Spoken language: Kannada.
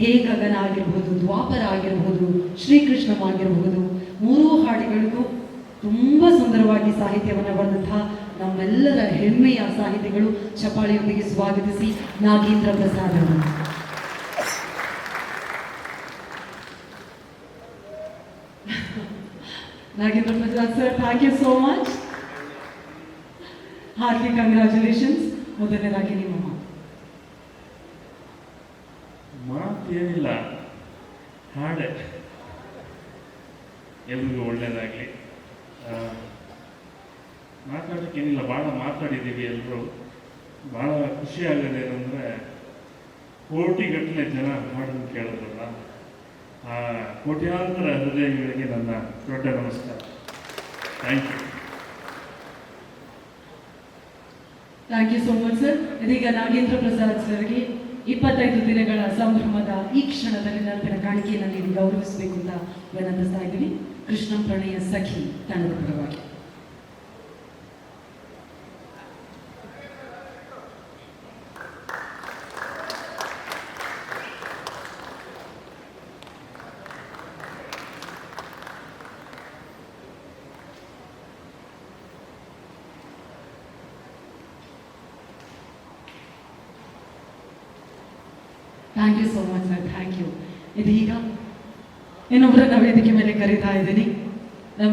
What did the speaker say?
ಹೇ ಗಗನ ಆಗಿರಬಹುದು ದ್ವಾಪರ ಆಗಿರಬಹುದು ಶ್ರೀಕೃಷ್ಣವಾಗಿರಬಹುದು ಮೂರೂ ಹಾಡುಗಳಿಗೂ ತುಂಬ ಸುಂದರವಾಗಿ ಸಾಹಿತ್ಯವನ್ನು ಬರೆದಂತಹ ನಮ್ಮೆಲ್ಲರ ಹೆಮ್ಮೆಯ ಸಾಹಿತಿಗಳು ಚಪಾಳಿಯೊಂದಿಗೆ ಸ್ವಾಗತಿಸಿ Nagendra Prasad Nagendra Prasad sir thank you so much heartly congratulations ಮೊದಲನೇದಾಗಿ ನಿಮ್ಮ ಮಾತು. ಮಾತೇನಿಲ್ಲ. ಹಾಡೆ. ಎಲ್ರಿಗೂ ಒಳ್ಳೇದಾಗಲಿ. ಮಾತಾಡೋಕ್ಕೇನಿಲ್ಲ ಭಾಳ ಮಾತಾಡಿದ್ದೀವಿ ಎಲ್ಲರೂ ಭಾಳ ಖುಷಿ ಆಗೋದೇನೆಂದರೆ ಕೋಟಿಗಟ್ಟಲೆ ಜನ ಹಾಡನ್ನು ಕೇಳಿದ್ರಲ್ಲ ಆ, ಕೋಟ್ಯಾಂತರ ಹೃದಯಗಳಿಗೆ ನನ್ನ ದೊಡ್ಡ ನಮಸ್ಕಾರ. Thank you thank you so much sir ಇದೀಗ ನಾಗೇಂದ್ರ ಪ್ರಸಾದ್ ಸರ್ಗೆ ಇಪ್ಪತ್ತೈದು ದಿನಗಳ ಸಂಭ್ರಮದ ಈ ಕ್ಷಣದಲ್ಲಿ ನನ್ನ ಕಾಣಿಕೆಯನ್ನು ನೀಡಿ ಗೌರವಿಸಬೇಕು ಅಂತ ವಿನಂತಿಸ್ತಾ ಇದ್ದೀನಿ. ಕೃಷ್ಣ ಪ್ರಣಯ ಸಖಿ ತಂಡದ ಪರವಾಗಿ. Thank you so much sir thank you ಇದೀಗ ಇನ್ನೊಬ್ಬರನ್ನ ವೇದಿಕೆ ಮೇಲೆ ಕರೀತಾ ಇದ್ದೀನಿ